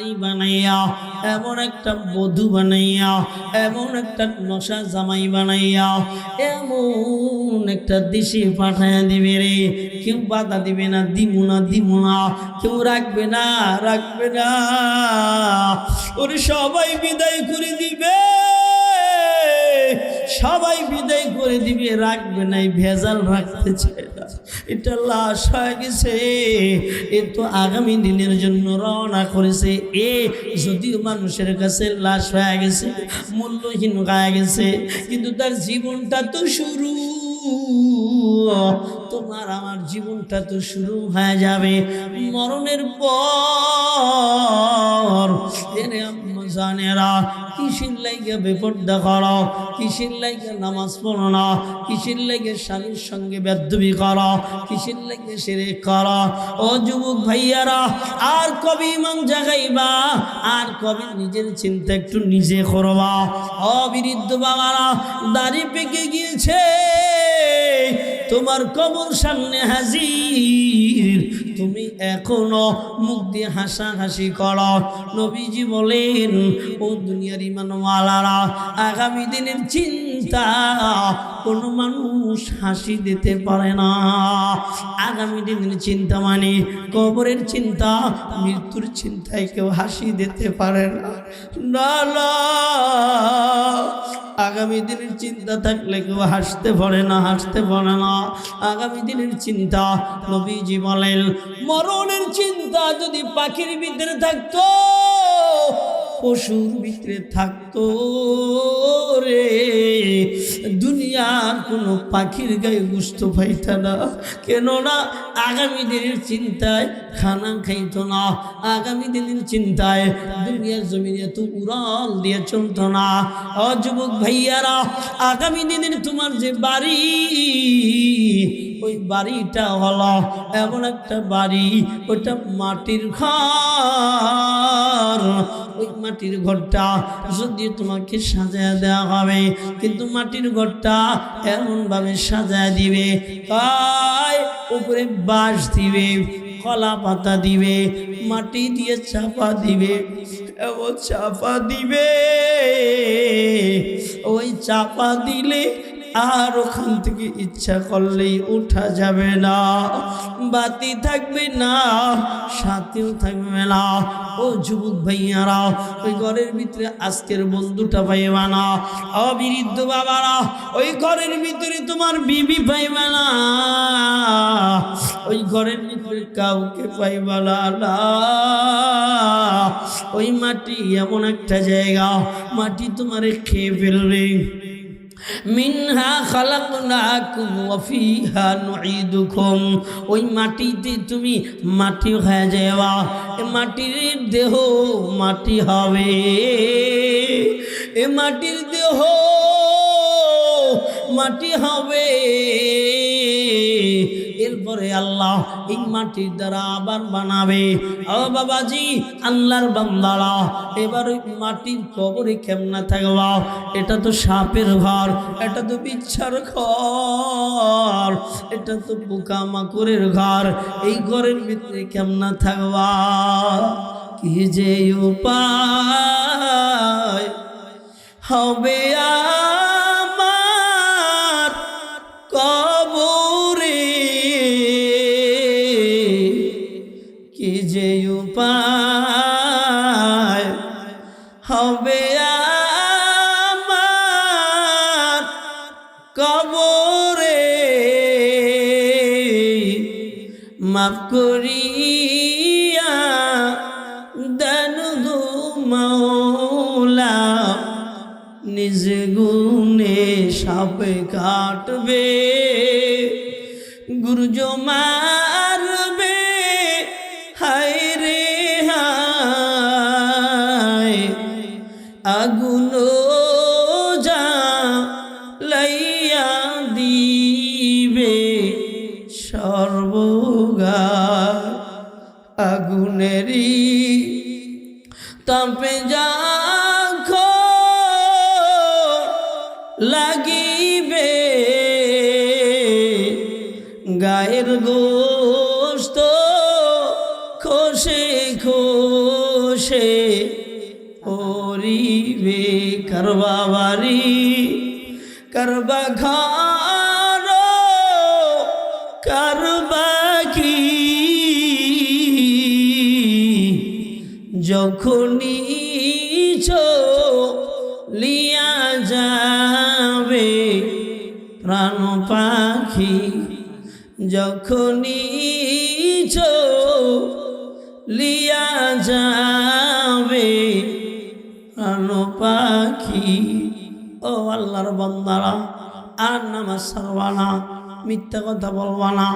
নারী বানাইয়া, এমন একটা বধূ বানাইয়া, এমন একটা নশা জামাই বানাইয়া, এমন একটা দেশে পাঠাইয়া দিবে রে। কেউ বাধা দিবে না, দিমু না দিমু না, কেউ রাখবে না রাখবে না। ওরে সবাই বিদায় করে দিবে। সবাই বিদায় করে দিবে, রাখবে নাই, ভেজাল রাখতে চায় না এটা লাশ হয়ে গেছে। এ তো আগামী দিনের জন্য রওনা করেছে। এ যদিও মানুষের কাছে লাশ হয়ে গেছে, মূল্যহীন হয়ে গেছে, কিন্তু তার জীবনটা তো শুরু। তোমার আমার জীবনটা তো শুরু হয়ে যাবে মরণের পর। এনে জানেরা কিসের লাইগে বেপর্দা করো? কিসের লাইগে নামাজ পড়ো না? কিসের লাইগে স্বামীর সঙ্গে বেদবি করো? কিসের লাইগে সেরে করো? ও যুবক ভাইয়ারা, আর কবে ইমান জাগাইবা? আর কবি নিজের চিন্তা একটু নিজে করবা। অবিরুদ্ধ বাবারা, দাড়ি পেকে গিয়েছে। তোমার কবর সামনে হাজির। তুমি এখনও মুখ দিয়ে হাসাহাসি করো। নবীজি বলেন, ও দুনিয়ার ইমানওয়ালারা, আগামী দিনের চিন্তা কোনো মানুষ হাসি দিতে পারে না। আগামী দিনের চিন্তা মানে কবরের চিন্তা, মৃত্যুর চিন্তায় কেউ হাসি দিতে পারে না। না আগামী দিনের চিন্তা থাকলে কেউ হাসতে পারে না, হাসতে পারে না। আগামী দিনের চিন্তা, নবীজি বলেন, মরণের চিন্তা যদি পাখির ভিতরে থাকতো পশুর ভিতরে থাকতো রে। দুনিয়ার কোনো পাখির গায়ে গুস্ত পাইত না। কেননা আগামী দিনের চিন্তায় খানা খাইতো না। আগামী দিনের চিন্তায় দুনিয়ার জমিনে তো উড়াল দিয়ে চলতো না। অযুবক ভাইয়ারা, আগামী দিনের তোমার যে বাড়ি ওই বাড়িটা হলো এমন একটা বাড়ি ওটা মাটির ঘর। ওই মাটির ঘরটা যদি তোমাকে সাজায় দেওয়া হবে, কিন্তু মাটির ঘরটা এমনভাবে সাজায় দিবে তাই উপরে বাঁশ দিবে, কলা পাতা দিবে, মাটি দিয়ে চাপা দিবে এমন চাপা দিবে। ওই চাপা দিলে আর ওখান থেকে ইচ্ছা করলেই ওঠা যাবে না। বাতি থাকবে না, সাথেও থাকবে না। ও যুবক ভাইয়ারা, ওই ঘরের ভিতরে আজকের বন্ধুটা পাইবা না। অবিরুদ্ধ বাবারা, ওই ঘরের ভিতরে তোমার বিবি পাইবা না। ওই ঘরের ভিতরে কাউকে পাইবা না। ওই মাটি এমন একটা জায়গা, মাটি তোমারে খেয়ে ফেলবে। মিনহা খালাকনাকুম ওয়া ফিহা নুঈদুকুম। ওই মাটিতে তুমি মাটি হয়ে যাওয়া এ মাটির দেহ মাটি হবে। এ মাটির দেহ মাটি হবে। এরপরে আল্লাহ এই মাটির দ্বারা আবার বানাবে। ও বাবাজি, আল্লাহর বান্দারা, এবার ওই মাটির কবরে কেমনা থাকবা? এটা তো সাপের ঘর, এটা তো বিচ্ছার ঘর, এটা তো পোকা মাকুরের ঘর, এই ঘরের ভিতরে কেমনা থাকবা? কি যে উপায় হবে আমার মাফ করিয়া দেন গো মাওলা, নিজ গুণে সাপে কাটবে গুরুজ মারবে, হায় রে হায়, আগুন লাগিবে। গায়ের গোস্ত খসে খসে ওরিবে করবা বাড়ি করবা ঘর করবা কি যখনই যখনই লিয়া যাবে, প্রাণ পাখি। ও আল্লাহর বন্দারা, আর নামাজ সারবানা মিথ্যা কথা বলবা না।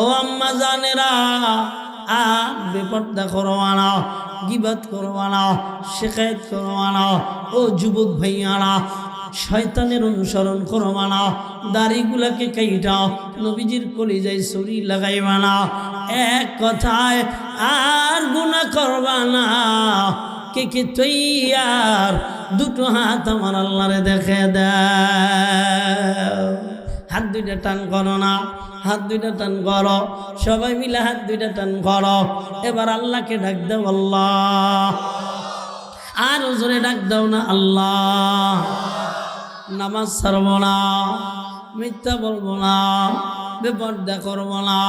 ও আম্মা জানেরা, আর বেপর্দা করবা না গিবাত করবা না শেখায়ত করবা না। ও যুবক ভাইয়ারা শয়তানের অনুসরণ করবা না দাড়িগুলাকে কাইটাও, নবীজির কলিজায় সরি লাগাইবা না এক কথায় আর গুণা করবা না, কে কে তৈয়ার, দুটো হাত আমার আল্লাহরে দেখে দাও। হাত দুইটা টান করো না, হাত দুইটা টান করো, সবাই মিলে হাত দুইটা টান করো। এবার আল্লাহকে ডাক দাও আল্লাহ। আর জোরে ডাক দাও না আল্লাহ। নামাজ ছাড়বো না, মিথ্যা বলব না, বেপর্দা করব না,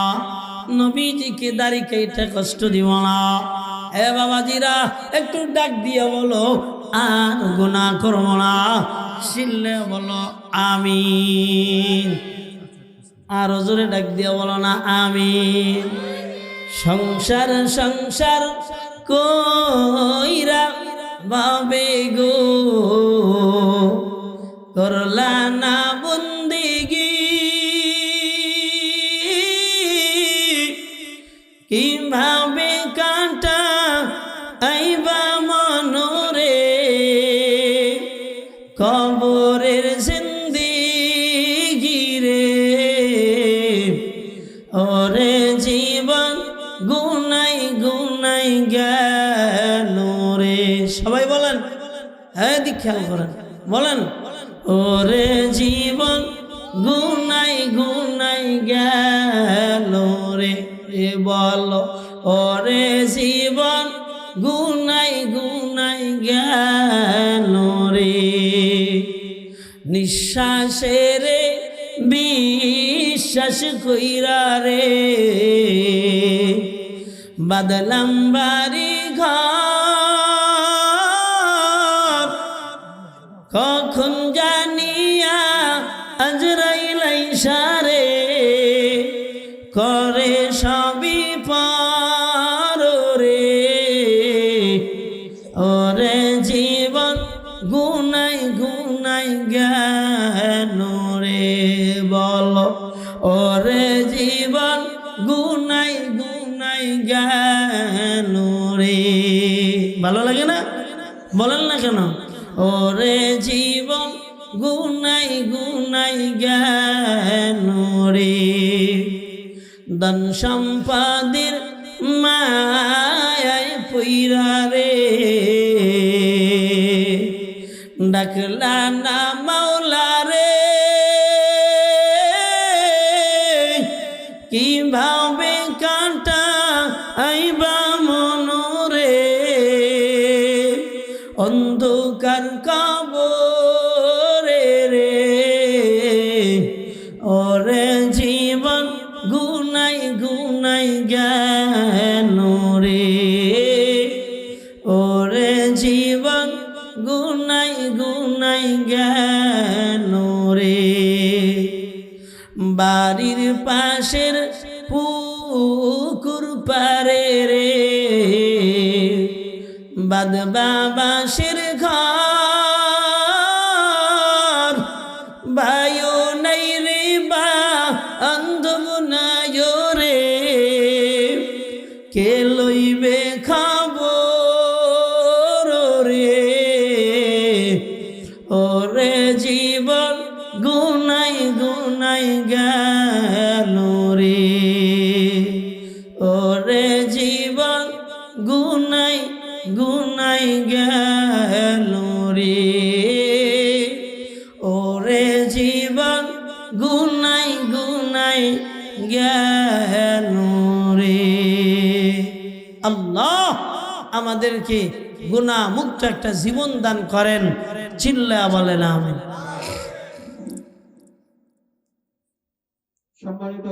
নবীজিকে দাড়ি কেটে কষ্ট দিব না। এ বাবাজিরা, একটু ডাক দিয়ে বলো, আর গুণা করব না শিললে বলো আমি আর জোরে ডাক দিয়ে বলো না, আমিন। সংসার সংসার কইরা বাবে গো। করলা না বন্দিগি? কীভাবে কাটা আইবা মনরে? কবরের জিন্দিগি রে। ওরে জীবন গুনাই গুনাই গেল রে। সবাই বলেন হ্যাঁ দিক খেয়াল করেন। বলেন ওরে জীবন গুনাই গুনাই গেল রে বল, ওরে জীবন গুনাই গুনাই গেল রে। নিঃশ্বাসের বিশ্বাস কইরা রে, বাদলাম বাড়ি ঘর কখন জানিয়া আজরাইলাই সারে ওরে জীবন, গুনাই গুনাই জ্ঞান রে ধন সম্পাদের মায় পুইরা রে। ডাকলা না মাওলা রে। কীভাবে গুনাই জ্ঞান রে। ওরে জীবন গুনাই গুনাই জ্ঞান রে। বাড়ির পাশের পুকুর পারে রে। বাদ বাবাসের ঘর ওরে জীবন গুনাই গুনাই গেল রে। ওরে জীবন গুনাই গুনাই গেল রে। ওরে জীবন গুনাই গুনাই গেল রে। আল্লাহ আমাদেরকে গুণা মুক্ত একটা জীবন দান করেন। চিল্লা বলেন আমি সম্মানিত